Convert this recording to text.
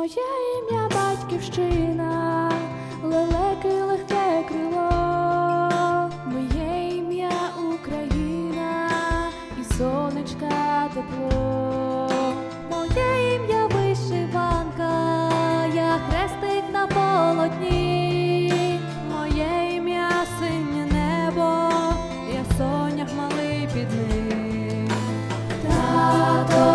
Моє ім'я батьківщина, лелеки легке крило, моє ім'я Україна і сонечка тепло, моє ім'я вишиванка, я хрестик на полотні, моє ім'я синє небо, я сонях малий під ним. Тато